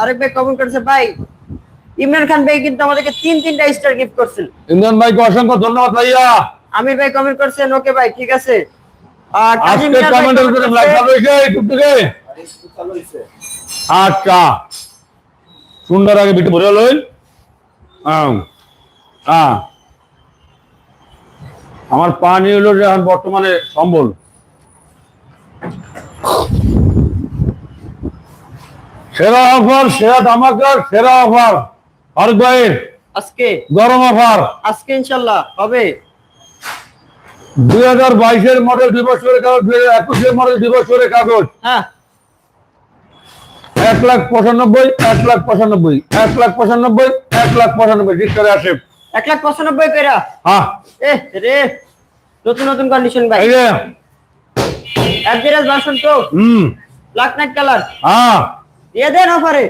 আরেক ভাই কমেন্ট করেছে ভাই ইমরান খান ভাই কিন্তু আমাদেরকে তিন তিনটা স্টার গিফট করছেন। ইমরান ভাইকে অসংখ্য ধন্যবাদ ভাইয়া। আমির ভাই কমেন্ট করছেন ওকে ভাই ঠিক আছে। আজকে ভাই কমেন্টের উপরে হয়েছে ইউটিউব থেকে আচ্ছা। সুন্দর আগে বিটু ভরে লই হ্যাঁ আমার পানি হলো যে এখন বর্তমানে সম্বল। সেরা অফার সেরা ধামাকার সেরা অফার। আর ভাইয়ের আজকে? গরম অফার। আজকে ইনশাল্লাহ হবে। দুই হাজার বাইশের মডেল দুই বছরের কাগজ দুই হাজার একুশের মডেল দুই বছরের কাগজ। হ্যাঁ। এক লাখ পঁচানব্বই এক লাখ পঁচানব্বই এক লাখ পঁচানব্বই এক লাখ পঁচানব্বই। ঠিক করে আসে এক লাখ পঁচানব্বই পেরা হ্যাঁ। এ রে নতুন নতুন কন্ডিশন ভাই। অ্যাডভারেজ ভার্সন তো হুম। ব্ল্যাক নাইট কালার হ্যাঁ। দিয়ে দেন অফারে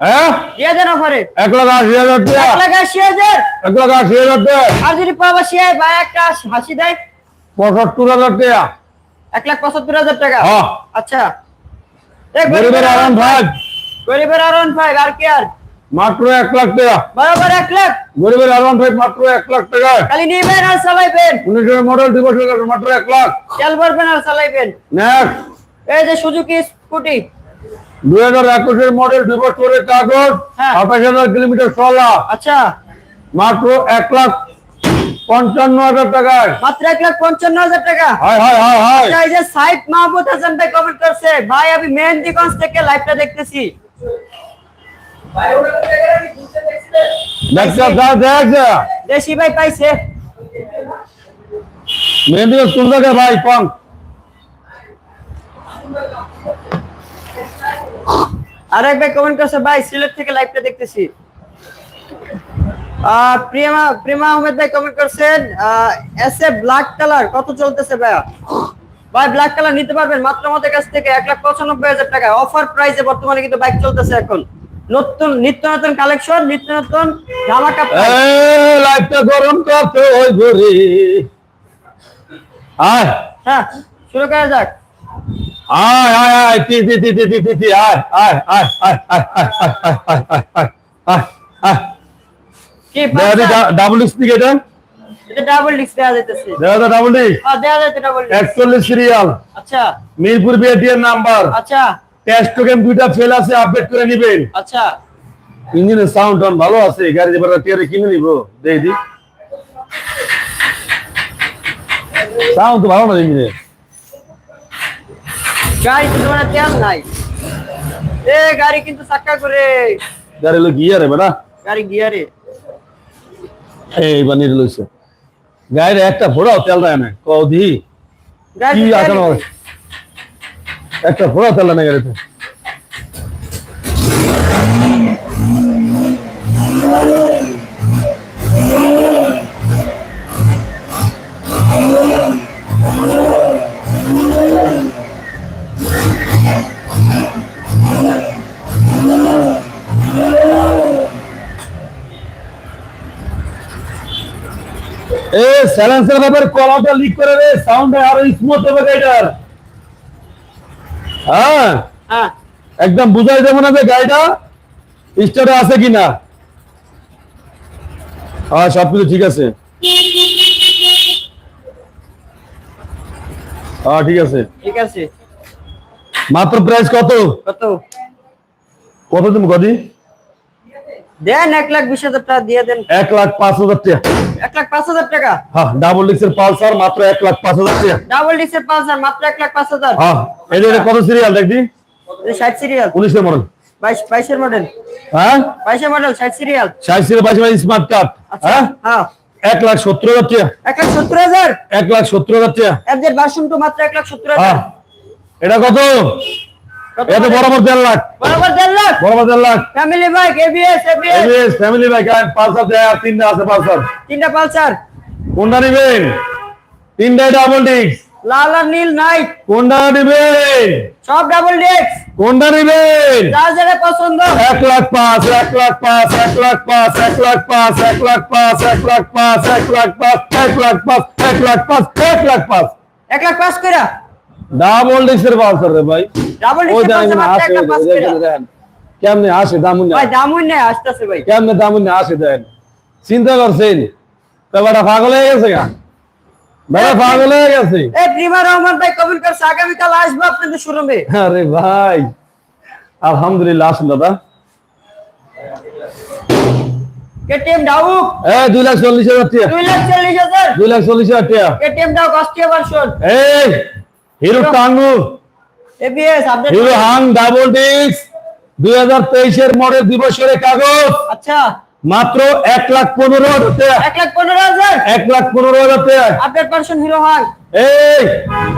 হ্যাঁ? দিয়ে দেন অফারে এক লাখ আশি হাজার টাকা এক লাখ আশি হাজার। এক লাখ আশি হাজার টাকা আর যদি প্রবাসী হয় ভাই একটা হাসি দেয়? পঁচাত্তর হাজার টাকা। এক লাখ পঁচাত্তর হাজার টাকা? হ্যাঁ। আচ্ছা। এ গরিবের আরাম ভাই গরিবের আরন ভাই আর কি আর? মাত্র এক লাখ টাকা। বরাবর এক লাখ। গরিবের আরাম ভাই মাত্র এক লাখ টাকা। খালি নিবেন আর চালাইবেন। উনিশের মডেল বছরের মাত্র এক লাখ। তেল ভরবেন আর চালাইবেন। নেক্সট এই যে সুজুকি স্কুটি। দুই হাজার একুশের মডেল দুই বছরের কাগজ হ্যাঁ। আঠাশ হাজার কিলোমিটার চলা। আচ্ছা। মাত্র এক লাখ পঞ্চান্ন হাজার টাকায়। মাত্র এক লাখ পঞ্চান্ন হাজার টাকা। হায় হায় হায় হায় এই যে সাইদ মাহমুদ হাসান ভাই কমেন্ট করছে ভাই আমি মেহেন্দিগঞ্জ থেকে লাইভটা দেখতেছি। দেশি। ভাই পাইছে। মেহেন্দি কোন জায়গায় ভাই ভাই কমেন্ট করছে ভাই সিলেট থেকে লাইভটা দেখতেছি। আহ, প্রেমা আহমেদ ভাই কমেন্ট করছেন এস এ ব্ল্যাক কালার কত চলতেছে ভাইয়া? ভাই ব্ল্যাক কালার নিতে পারবেন মাত্র আমাদের কাছ থেকে এক লাখ পঁচানব্বই হাজার টাকা। অফার প্রাইসে বর্তমানে কিন্তু বাইক চলতেছে এখন। নতুন নিত্য নতুন কালেকশন নিত্য নতুন। লাইফটা গরম করতে ওই ঘুরি আয়। হ্যাঁ শুরু করা যাক। আয় আয় আয় তি তি তি তি তি আয় আয় আয় আয় আয় আয় আয় আয় আয় আয় আয় আয় কি দেখা পাঁচটা? ডাবল স্পিক এটা এটা ডাবল ডিস্ক যাইতেছে যায় হ্যাঁ ডিস্ক সিরিয়াল আচ্ছা মিরপুর বিএটিএর নাম্বার আচ্ছা টেস্ট টোকেন দুইটা ফেল আছে আপডেট করে নিবেন আচ্ছা ইঞ্জিনের সাউন্ড টাউন ভালো আছে গাড়ি এবার টিয়ারে কিনে নিব দেই দি সাউন্ড ভালো না ইঞ্জিনের গাড়ি কিন্তু মানে তেল নাই। এ গাড়ি কিন্তু চাক্কা করে। গাড়ি লো গিয়ারে বেটা গাড়ি গিয়ারে এই বানিয়ে লইছে গাড়ির একটা ফোড়াও তেল দেয় না কদি কি একটা ফোড়াও তেল দেয় না গাড়িতে এ সাইলেন্সার ব্যাপারে কলাটা লিক করে রে সাউন্ড আরও স্মুথ হবে গাড়িটার। হ্যাঁ? হ্যাঁ। একদম বুঝাই দেবো না যে গাড়িটা স্টার্টে আছে কিনা। হ্যাঁ সবকিছু ঠিক আছে। হ্যাঁ ঠিক আছে। ঠিক আছে। মাত্র প্রাইস কত? কত? কত তুমি দেন এক লাখ বিশ হাজার টাকা দিয়ে দেন। এক লাখ পাঁচ হাজার টাকা। এক লাখ পাঁচ হাজার টাকা। হ্যাঁ ডাবল ডিক্সের পালসার মাত্র এক লাখ পাঁচ হাজার টাকা। ডাবল ডিসের পাঁচ হাজার মাত্র এক লাখ পাঁচ হাজার। হ্যাঁ এটা এটা কত সিরিয়াল দেখবি? ষাট সিরিয়াল উনিশের মডেল বাইশ বাইশের মডেল হ্যাঁ? বাইশের মডেল ষাট সিরিয়াল ষাট সিরিয়াল বাইশ স্মার্ট কার্ড হ্যাঁ? হ্যাঁ। এক লাখ সত্তর হাজার টাকা। এক লাখ সত্তর হাজার। এক লাখ সত্তর হাজার টাকা। এফজেড ভার্সন টু মাত্র এক লাখ সত্তর হাজার। হ্যাঁ। এটা কত? এটা বরাবর দেড় লাখ বরাবর দেড় লাখ বরাবর দেড় lakh family bike ABS ABS family bike Pulsar দেয় আর তিনটা আছে পালসার তিনটা পালসার কোনটা নিবেন তিনটাই ডাবল ডিস্ক লাল আর নীল নাইট কোনটা নিবেন সব ডাবল ডেক্স কোনটা নিবেন যার যেটা পছন্দ এক লাখ পাঁচ এক লাখ পাঁচ এক লাখ পাঁচ এক লাখ পাঁচ এক লাখ পাঁচ এক লাখ পাঁচ এক লাখ পাঁচ এক লাখ পাঁচ এক লাখ পাঁচ এক লাখ পাঁচ এক লাখ পাঁচ করে ডাবল ডিস্কের পালসার রে ভাই। ডাবল ডিক্সের দেখেন কেমনে আসে দামুন ভাই দামুন নেই আসতেছে ভাই। কেমনে দামুন আসে দেন চিন্তা করছেন? বেটা পাগল হয়ে গেছে গা। বেটা পাগল হয়ে গেছে। এই প্রিমা রহমান ভাই কমেন্ট করছে আগামীকাল আসব আপনাদের শোরুমে আরে ভাই আলহামদুলিল্লাহ আসুন দাদা। কেটিএম ডাউক এই দুই লাখ চল্লিশ হাজার টাকা। দুই লাখ চল্লিশ হাজার। দুই লাখ চল্লিশ হাজার টাকা। কেটিএম ডাউক অস্ট্রিয়া ভার্সন এই Hero টাঙ্গু ABS update Hero Hunk double disc দুই হাজার তেইশের মডেল দিবসের কাগজ। আচ্ছা। মাত্র এক লাখ পনেরো হাজার টাকা। এক লাখ পনেরো হাজার? এক লাখ পনেরো হাজার টাকা। Update Hero Hang. এই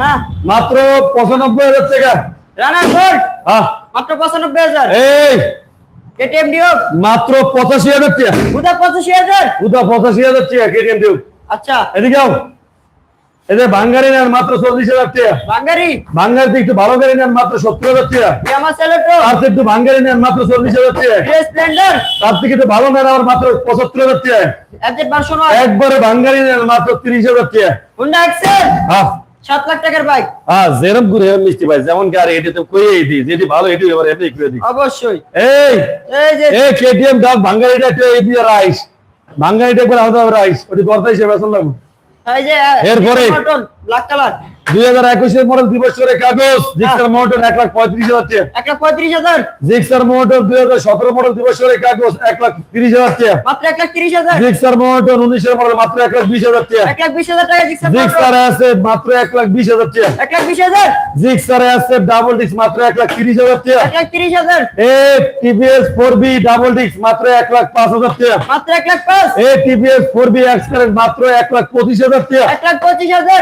হ্যাঁ। মাত্র পঁচানব্বই হাজার টাকা। রানার গোল্ড আহ, মাত্র পঁচানব্বই হাজার। এই। কেটিএম ডিউক মাত্র পঁচাশি হাজার টাকা। বুধা পঁচাশি হাজার। উদা পঁচাশি হাজার টাকা কেটিএম ডিউক আচ্ছা। এদিকে যাও এদের বাঙ্গারি নেন মাত্র চল্লিশ হাজার টাকা। বাঙ্গারি? বাঙ্গারিতে একটু ভালো গাড়ি নেন মাত্র সত্তর হাজার টাকা। তার থেকে একটু বাঙ্গারি নেন মাত্র চল্লিশ হাজার টাকা। তার থেকে একটু ভালো নেন আবার মাত্র পঁচাত্তর হাজার টাকা। একবারে বাঙ্গারি নেন মাত্র তিরিশ হাজার টাকা। হুন্ডা এক্সেল হ্যাঁ। সাত লাখ টাকার বাইক হ্যাঁ যেরম মিষ্টি ভাই যেমন এটি তো দিই যেটি ভালো এটি এবার এমনি করে দিই। অবশ্যই। এই এই যে এই কেটিএম ডাক বাঙ্গারিটা এই দিয়ে রাইস বাঙ্গারিটা একবার আলাদা রাইস ওটি বেতন লাগবে। এই যে এরপরে? ব্ল্যাক কালার দুই হাজার একুশের মডেল দিবসের কাগজ জিক্সার মোটর এক লাখ পঁয়ত্রিশ হাজার এক লাখ পঁয়ত্রিশ হাজার জিক্সার মোটর দুই হাজার সতেরো মডেল দিবসের কাগজ এক লাখ তিরিশ হাজার মাত্র এক লাখ তিরিশ হাজার জিক্সার মোটর উনিশের মডেল মাত্র এক লাখ বিশ হাজার এক লাখ বিশ হাজার টাকা জিক্সার জিক্সার আছে মাত্র এক লাখ বিশ হাজার এক লাখ বিশ হাজার জিক্সার আছে ডাবল ডিস্ক মাত্র এক লাখ তিরিশ হাজার এক লাখ তিরিশ হাজার এ TVS four V double disc মাত্র এক লাখ পাঁচ হাজার মাত্র এক লাখ পাঁচ এ টিভিএস ফোর বি এক্সপ্রেস মাত্র এক লাখ পঁচিশ হাজার এক লাখ পঁচিশ হাজার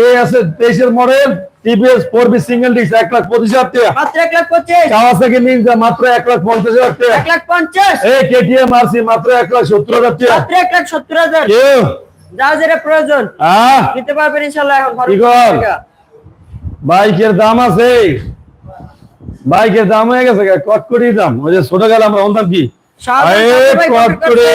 এ আছে তেইশের model TVS four V single disc এক লাখ পঁচিশ হাজার টাকা। মাত্র এক লাখ পঁচিশ। কাওয়াসাকি নিনজা মাত্র এক লাখ পঞ্চাশ হাজার টাকা। এক লাখ পঞ্চাশ। এ কেটিএম আরসি মাত্র এক লাখ সত্তর হাজার টাকা। মাত্র এক লাখ সত্তর হাজার। যা যেটা প্রয়োজন। আহ নিতে পারবেন ইনশাল্লাহ এখন বাইকের দাম আছে। বাইকের দাম হয়ে গেছে কটকটি দাম। ওই যে ছোট গেল আমরা দাম কি? কটকটি। করছে।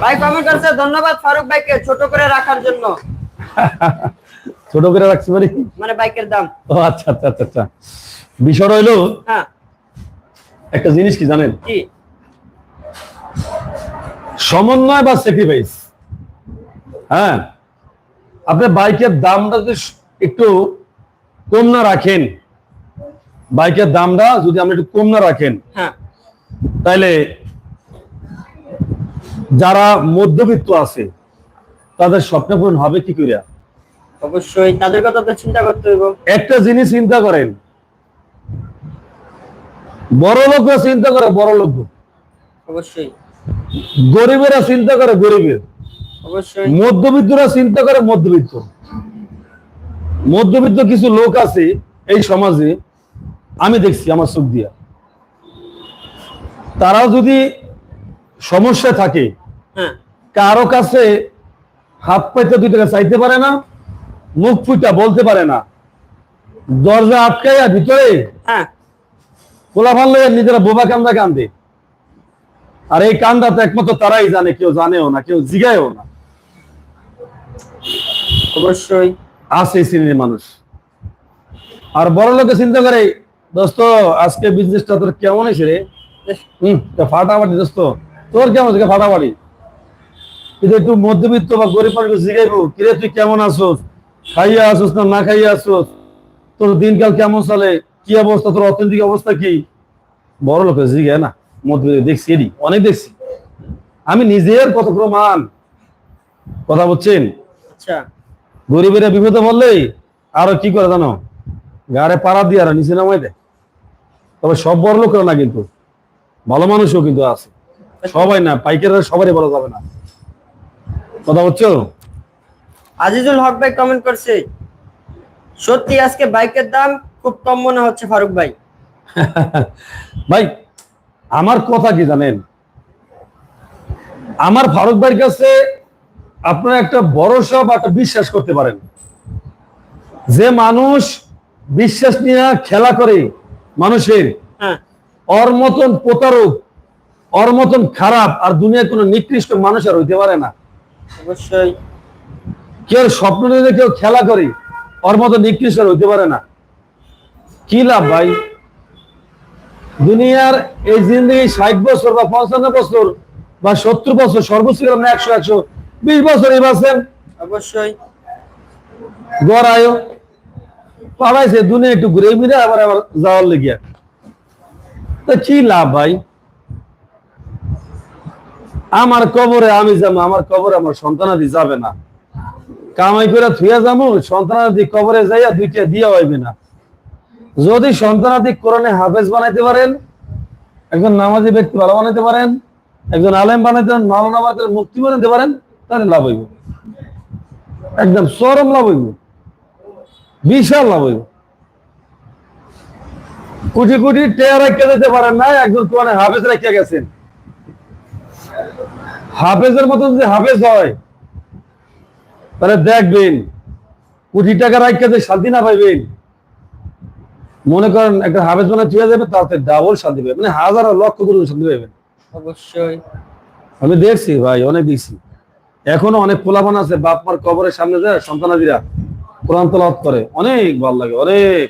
ভাই কমেন্ট করছে ধন্যবাদ ফারুক ভাইকে ছোট করে রাখার জন্য। ছোট করে রাখছি পারি মানে বাইকের দাম। ও আচ্ছা আচ্ছা আচ্ছা আচ্ছা। বিষয় হইল হ্যাঁ। একটা জিনিস কি জানেন? কি? সমন্বয় বা স্যাক্রিফাইস হ্যাঁ? আপনি বাইকের দামটা যদি একটু কম না রাখেন বাইকের দামটা যদি আপনি একটু কম না রাখেন হ্যাঁ। তাইলে যারা মধ্যবিত্ত আছে তাদের স্বপ্ন পূরণ হবে কি করে অবশ্যই তাদের কথা তো চিন্তা করতে হইব। একটা জিনিস চিন্তা করেন। বড় লোক চিন্তা করে বড় লোক অবশ্যই। গরিবেরা চিন্তা করে গরিবের। অবশ্যই। মধ্যবিত্তরা চিন্তা করে মধ্যবিত্ত। মধ্যবিত্ত কিছু লোক আছে এই সমাজে আমি দেখছি আমার চোখ দিয়া। তারাও যদি সমস্যা থাকে হ্যাঁ। কারও কাছে হাত পাইতে দুই টাকা চাইতে পারে না মুখ ফুটা বলতে পারে না। দরজা আটকাইয়া ভিতরে হ্যাঁ। খোলা ফানলে নিজেরা বোবা কান্দা কান্দে। আর এই কান্দা তো একমাত্র তারাই জানে কেউ জানেও না কেউ জিগায়ও না। অবশ্যই। আছে এই শ্রেণির মানুষ। আর বড় লোকে চিন্তা করে দোস্ত আজকে বিজনেসটা তোর কেমন হয়েছে রে? হম ফাটাফাটি দোস্ত। তোর কেমন হয়েছে ফাটাফাটি? কিন্তু একটু মধ্যবিত্ত বা গরিব মানুষ জিগাইবো কিরে তুই কেমন আসোস খাইয়া আসোস না না খাইয়া আসোস। তোর দিনকাল কেমন চলে? কি অবস্থা? তোর অর্থনৈতিক অবস্থা কি? বড় লোকে জিগায় না? মধ্যবিত্ত দেখছি এরই অনেক দেখছি। আমি নিজের কত প্রমাণ কথা বলছেন? আচ্ছা। গরিবেরা বিপদে বললেই আরও কি করে জানো? গাড়ে পাড়া দিয়ে আর নিচে নামাই দেয়। তবে সব বড় লোকেরা না কিন্তু। ভালো মানুষও কিন্তু আছে। সবাই না পাইকাররা সবারই বলা যাবে না। কথা হচ্ছে আজিজুল হক ভাই কমেন্ট করছে সত্যি আজকে বাইকের দাম খুব কম মনে হচ্ছে ফারুক ভাই। ভাই আমার কথা কি জানেন? আমার ফারুক ভাইয়ের কাছে আপনারা একটা ভরসা বা একটা বিশ্বাস করতে পারেন। যে মানুষ বিশ্বাস নিয়ে খেলা করে মানুষের হ্যাঁ। ওর মতন প্রতারক ওর মতন খারাপ আর দুনিয়ার কোনো নিকৃষ্ট মানুষ আর হইতে পারে না। অবশ্যই। কেউ স্বপ্ন নিয়ে কেউ খেলা করে ওর মতো নিকৃষ্ট হইতে পারে না। কি লাভ ভাই? দুনিয়ার এই জিন্দগি ষাট বছর বা পঞ্চান্ন বছর বা সত্তর বছর সর্বোচ্চ একশো একশো বিশ বছর এই বাঁচেন অবশ্যই। গড়ায় পাবাইছে দুনিয়া একটু ঘুরে মিলে আবার আবার যাওয়ার লেগিয়া। তা কি লাভ ভাই? আমার কবরে আমি যাব আমার কবরে আমার সন্তানাদি যাবে না। কামাই করে থুয়া যাব সন্তানাদি কবরে যাইয়া দুইটা দিয়া হইবে না। যদি সন্তানাদি কোরআনে হাফেজ বানাইতে পারেন, একজন নামাজি ব্যক্তি ভালো বানাইতে পারেন, একজন আলেম বানাইতে পারেন, মাওলানা বানাইতে মুক্তি বানাইতে পারেন, তাহলে লাভ হইব। একদম চরম লাভ হইব। বিশাল লাভ হইব। কোটি কোটি টেয়ার রেখে দিতে পারেন না একজন কোরআনে হাফেজ রাখিয়া গেছেন। হাফেজের মতন যদি হাফেজ হয় তাহলে দেখবেন কোটি টাকা রাখতে যে শান্তি না পাইবেন মনে করেন একটা হাফেজ মানে চলে যাবে তাতে ডাবল শান্তি পাবে মানে হাজার লক্ষ গুরু শান্তি পাবেন অবশ্যই। আমি দেখছি ভাই অনেক দেখছি। এখনও অনেক পোলাপান আছে বাপ মার কবরের সামনে যায় সন্তানাদিরা কোরআন তলাওয়াত করে। অনেক ভালো লাগে অনেক।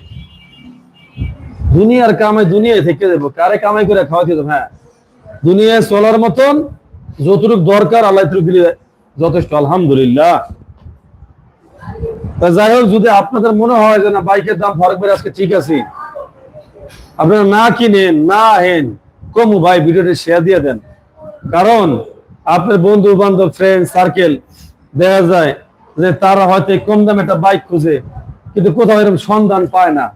দুনিয়ার কামাই দুনিয়ায় থেকে দেবো কারে কামাই করে খাওয়াতে দেবো হ্যাঁ। দুনিয়ায় চলার মতন যতটুকু দরকার আল্লাহ দিলে যথেষ্ট। আলহামদুলিল্লাহ। যাই হোক, যদি আপনাদের মনে হয় যে না, বাইকের দাম ফরক বেড়ে আজকে ঠিক আছে, আপনারা না কিনেন, না হেন কমু ভাই ভিডিওটি শেয়ার দিয়ে দেন। কারণ আপনার বন্ধু, বান্ধব ফ্রেন্ড সার্কেল দেখা যায় যে তারা হয়তো কম দামে একটা বাইক খুঁজে, কিন্তু কোথাও এরকম সন্ধান পায় না।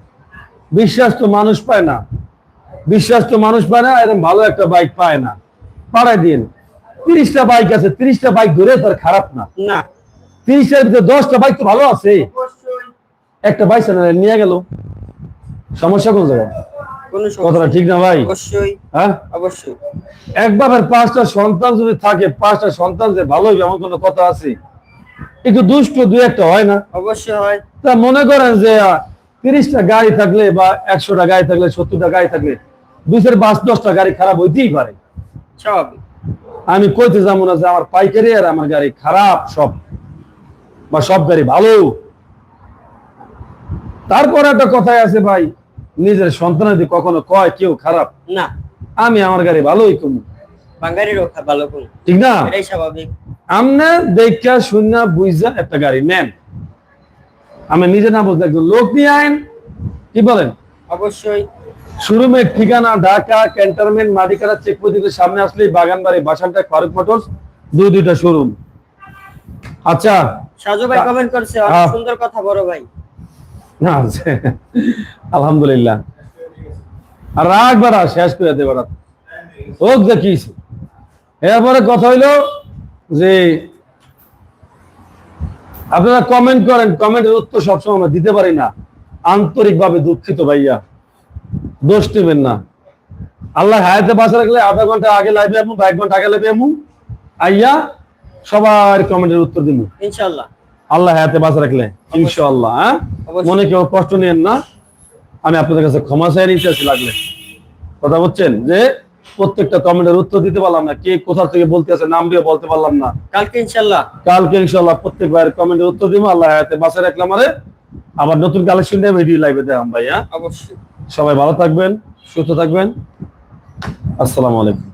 বিশ্বাস তো মানুষ পায় না। বিশ্বাস তো মানুষ পায় না, এরকম ভালো একটা বাইক পায় না। পাড়ায় দিন, তিরিশটা বাইক আছে, তিরিশটা বাইক ধরে তার খারাপ না। না। তিরিশটার ভিতরে দশটা বাইক তো ভালো আছে। একটা বাইক নিয়ে গেল। সমস্যা কোন জায়গায়? কথাটা ঠিক না ভাই? অবশ্যই। হ্যাঁ? অবশ্যই। এক বাপের পাঁচটা সন্তান যদি থাকে পাঁচটা সন্তান যে ভালো হইবে এমন কোনো কথা আছে? একটু দুষ্ট দুই একটা হয় না? অবশ্যই হয়। তা মনে করেন যে তিরিশটা গাড়ি থাকলে বা একশোটা গাড়ি থাকলে সত্তরটা গাড়ি থাকলে দুইশের পাঁচ দশটা গাড়ি খারাপ হইতেই পারে। আমি কইতে যাব না যে আমার পাইকারি আর আমার গাড়ি খারাপ সব। বা সব গাড়ি ভালো। তারপর একটা কথাই আছে ভাই নিজের সন্তানাদি কখনো কয় কেউ খারাপ? না। আমি আমার গাড়ি ভালোই কমু বাঙালি রক্ষা ভালো কোন ঠিক না? এটাই স্বাভাবিক। আমনে দেখা শূন্য বুঝা একটা গাড়ি নেন। আমি নিজে না বুঝলে একজন লোক নিয়ে আইন। কি বলেন? অবশ্যই। শোরুমের ঠিকানা ঢাকা ক্যান্টনমেন্ট সামনে আসলেই বাগানবাড়ি বাসানটা ফারুক মোটরস দুই দুইটা শোরুম। আচ্ছা সাজু ভাই কমেন্ট করছে অনেক। সুন্দর কথা বড় ভাই। না আলহামদুলিল্লাহ। আর রাগ বাড়া শেষ করে দে বাড়া। হোক দেখিস এরপরে কথা হইল যে আপনারা কমেন্ট করেন কমেন্টের উত্তর সবসময় আমরা দিতে পারি না। আন্তরিকভাবে দুঃখিত ভাইয়া। দোষ নেবেন না। আল্লাহ হায়াতে বাসা রাখলে আধা ঘণ্টা আগে লাইভে আমু বা এক ঘণ্টা আগে লাইভে আমু আইয়া সবার কমেন্টের উত্তর দিব ইনশাআল্লাহ। আল্লাহ হাতে বাঁচা রাখলে ইনশাআল্লাহ হ্যাঁ? মনে কেউ কষ্ট নেন না। আমি আপনাদের কাছে ক্ষমা চাই নিতে আছি লাগলে। কথা বলছেন যে প্রত্যেকটা কমেন্টের উত্তর দিতে পারলাম না কে কোথা থেকে বলতে আছে নাম দিয়ে বলতে পারলাম না। কালকে ইনশাল্লাহ কালকে ইনশাল্লাহ প্রত্যেক ভাইয়ের কমেন্টের উত্তর দিব আল্লাহ হাতে বাঁচা রাখলাম আরে আবার নতুন কালেকশন নিয়ে ভিডিও লাইভে দেখাম ভাই হ্যাঁ? অবশ্যই। সবাই ভালো থাকবেন সুস্থ থাকবেন। আসসালামু আলাইকুম।